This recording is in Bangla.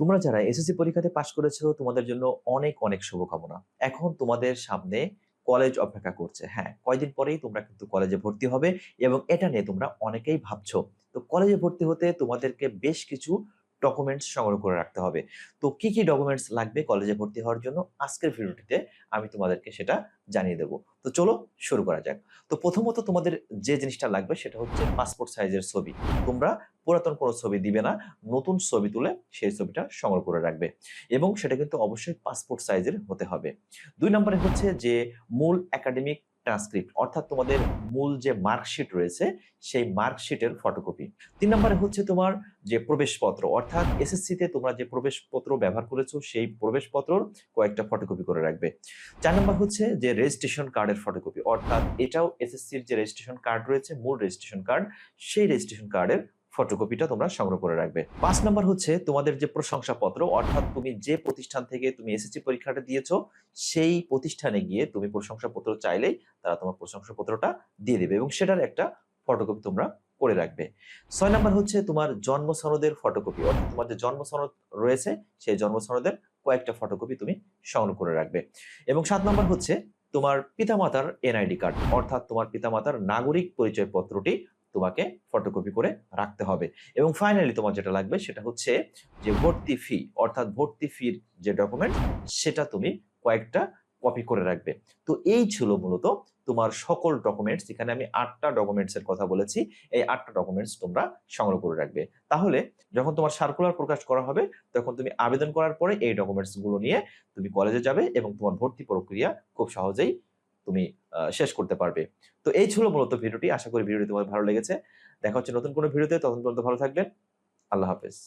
তোমরা যারা এসএসসি পরীক্ষাতে পাশ করেছ, তোমাদের জন্য অনেক অনেক শুভকামনা। এখন তোমাদের সামনে কলেজ অপেক্ষা করছে। হ্যাঁ কয়দিন পরেই তোমরা কিন্তু কলেজে ভর্তি হবে এবং এটা নিয়ে তোমরা অনেকেই ভাবছ। তো কলেজে ভর্তি হতে তোমাদেরকে বেশ কিছু ডকুমেন্টস সংগ্রহ করে রাখতে হবে। তো কি কি ডকুমেন্টস লাগবে কলেজে ভর্তি হওয়ার জন্য? আজকের ভিডিওটিতে আমি তোমাদেরকে সেটা জানিয়ে দেবো। তো চলো শুরু করা যাক। তো প্রথমত তোমাদের যে জিনিসটা লাগবে সেটা হচ্ছে পাসপোর্ট সাইজের ছবি। তোমরা পুরাতন কোনো ছবি দিবে না, নতুন ছবি তুলে সেই ছবিটা সংগ্রহ করে রাখবে এবং সেটা কিন্তু অবশ্যই পাসপোর্ট সাইজের হতে হবে। দুই নম্বরে হচ্ছে যে মূল একাডেমিক ট্রান্সক্রিপ্ট অর্থাৎ তোমাদের মূল যে মার্কশিট রয়েছে, সেই মার্কশিটের ফটোকপি তিন নম্বরে হচ্ছে তোমার যে প্রবেশপত্র, অর্থাৎ এসএসসিতে তোমরা যে প্রবেশপত্র ব্যবহার করেছ, সেই প্রবেশপত্রর কয়েকটা ফটোকপি করে রাখবে। চার নম্বর হচ্ছে যে রেজিস্ট্রেশন কার্ডের ফটোকপি অর্থাৎ এটাও এসএসসির যে রেজিস্ট্রেশন কার্ড রয়েছে, মূল রেজিস্ট্রেশন কার্ড সেই রেজিস্ট্রেশন কার্ডের ফটোকপিটা তোমরা সংগ্রহ করে রাখবে। পাঁচ নম্বর হচ্ছে তোমাদের যে প্রশংসাপত্র, অর্থাৎ তুমি যে প্রতিষ্ঠান থেকে তুমি এসএসসি পরীক্ষাটা দিয়েছ, সেই প্রতিষ্ঠানে গিয়ে তুমি প্রশংসাপত্র চাইলেই তারা তোমার প্রশংসাপত্রটা দিয়ে দেবে এবং সেটার একটা ফটোকপি তোমরা করে রাখবে। ছয় নম্বর হচ্ছে তোমার জন্ম সনদের ফটোকপি, অর্থাৎ তোমার যে জন্ম সনদ রয়েছে, সেই জন্ম সনদের কয়েকটা ফটোকপি তুমি সংগ্রহ করে রাখবে। এবং সাত নম্বর হচ্ছে তোমার পিতামাতার এনআইডি কার্ড, অর্থাৎ তোমার পিতামাতার নাগরিক পরিচয়পত্রটি তোমাকে ফটোকপি করে রাখতে হবে। এবং ফাইনালি তোমার যেটা লাগবে সেটা হচ্ছে যে ভর্তি ফি অর্থাৎ ভর্তি ফির যে ডকুমেন্ট সেটা তুমি কয়েকটা কপি করে রাখবে। তো এই ছিল মূলত তোমার সকল ডকুমেন্টস এখানে আমি আটটা ডকুমেন্টস এর কথা বলেছি, এই আটটা ডকুমেন্টস তোমরা সংগ্রহ করে রাখবে। তাহলে যখন তোমার সার্কুলার প্রকাশ করা হবে, তখন তুমি আবেদন করার পরে এই ডকুমেন্টসগুলো নিয়ে তুমি কলেজে যাবে এবং তোমার ভর্তি প্রক্রিয়া খুব সহজেই তুমি শেষ করতে পারবে। তো এই ছিল মূলত ভিডিওটি। আশা করি ভিডিওটি তোমার ভালো লেগেছে। দেখা হচ্ছে নতুন কোনো ভিডিওতে। তখন পর্যন্ত ভালো থাকবেন। আল্লাহ হাফেজ।